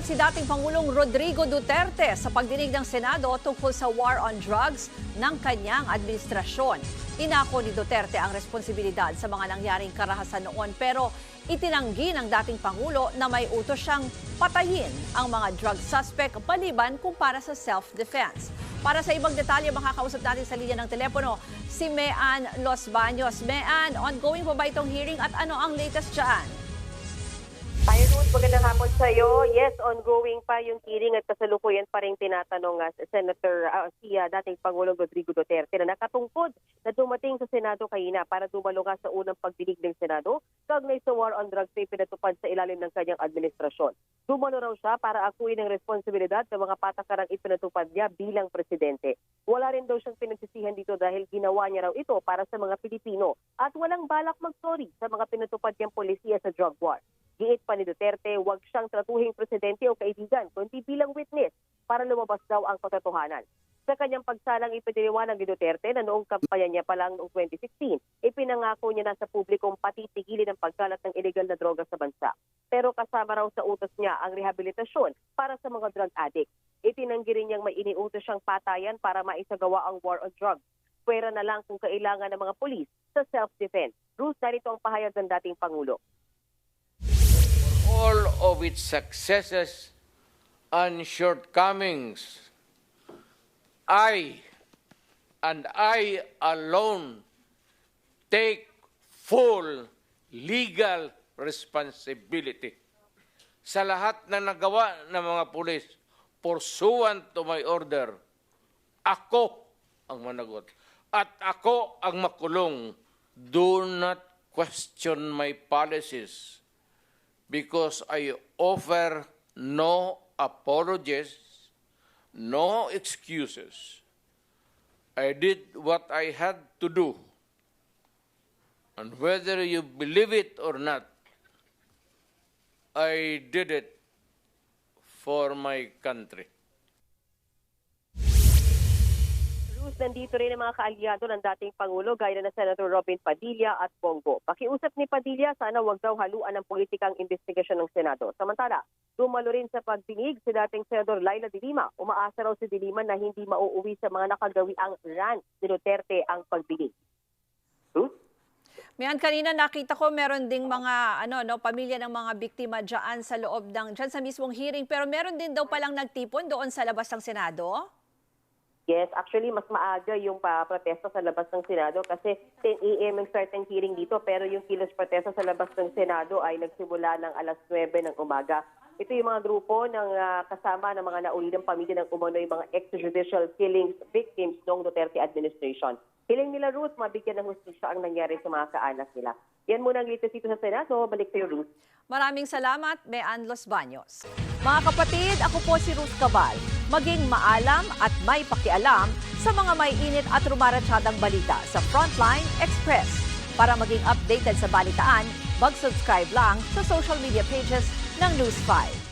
Nagulat si dating Pangulong Rodrigo Duterte sa pagdinig ng Senado tungkol sa war on drugs ng kanyang administrasyon. Inako ni Duterte ang responsibilidad sa mga nangyaring karahasan noon pero itinanggi ng dating Pangulo na may utos siyang patayin ang mga drug suspect maliban kung para sa self-defense. Para sa ibang detalye, makakausap natin sa linya ng telepono si Mean Los Baños. Mean, ongoing pa ba itong hearing at ano ang latest dyan? Hi Ruth, magandang hapon sa iyo. Yes, ongoing pa yung hearing at kasalukuyan pa rin tinatanong si Senator uh, si uh, dating Pangulong Rodrigo Duterte na nakatungkod na dumating sa Senado kanina para dumalo nga sa unang pagdinig ng Senado kaugnay sa war on drugs na pinatupad sa ilalim ng kanyang administrasyon. Dumalo raw siya para akuin ang responsibilidad sa mga patakarang ipinatupad niya bilang presidente. Wala rin daw siyang pinagsisihan dito dahil ginawa niya raw ito para sa mga Pilipino at walang balak mag-sorry sa mga pinatupad niyang polisiya sa drug war. Giit pa ni Duterte, huwag siyang tratuhing presidente o kaibigan, kundi bilang witness para lumabas daw ang katotohanan. Sa kanyang pagsalang ipiniliwanag ni Duterte na noong kampanya niya pa lang noong 2016, ipinangako niya na sa publikong patitigilin ang pagkalat ng illegal na droga sa bansa. Pero kasama raw sa utos niya ang rehabilitasyon para sa mga drug addict. Itinanggi rin niyang may iniutos siyang patayan para maisagawa ang war on drugs. Pwera na lang kung kailangan ng mga polis sa self-defense. Ruth, narito ang pahayag ng dating Pangulo. All of its successes and shortcomings, I and I alone take full legal responsibility sa lahat na nagawa ng mga pulis pursuant to my order. Ako ang managot. At ako ang makulong. Do not question my policies because I offer no apologies, no excuses. I did what I had to do. And whether you believe it or not, I did it for my country. Ruth, nandito rin ang mga kaalyado ng dating Pangulo gaya na Senator Robin Padilla at Bongo. Pakiusap ni Padilla, sana wag daw haluan ng politikang investigasyon ng Senado. Samantala, dumalo rin sa pagdinig si dating Senador Laila de Lima. Umaasa raw si de Lima na hindi mauuwi sa mga nakagawi ang rant ni Duterte ang pagdinig. Ruth? Mayan, kanina nakita ko meron ding mga ano no pamilya ng mga biktima diyan sa loob ng diyan sa mismong hearing pero meron din daw palang nagtipon doon sa labas ng Senado. Yes, actually mas maaga yung pa protesta sa labas ng Senado kasi 10 a.m. ang start ng hearing dito pero yung kilos protesta sa labas ng Senado ay nagsimula ng alas 9 ng umaga. Ito yung mga grupo ng ah, kasama ng mga naulilang pamilya ng umano yung mga extrajudicial killings victims noong Duterte administration. Hiling nila Ruth, mabigyan ng hustisya ang nangyari sa mga kaanak nila. Yan muna ang latest dito sa Senado. Balik sa'yo, Ruth. Maraming salamat, Mean Los Baños. Mga kapatid, ako po si Ruth Cabal. Maging maalam at may pakialam sa mga may init at rumaratsadang balita sa Frontline Express. Para maging updated sa balitaan, mag-subscribe lang sa social media pages ng News 5.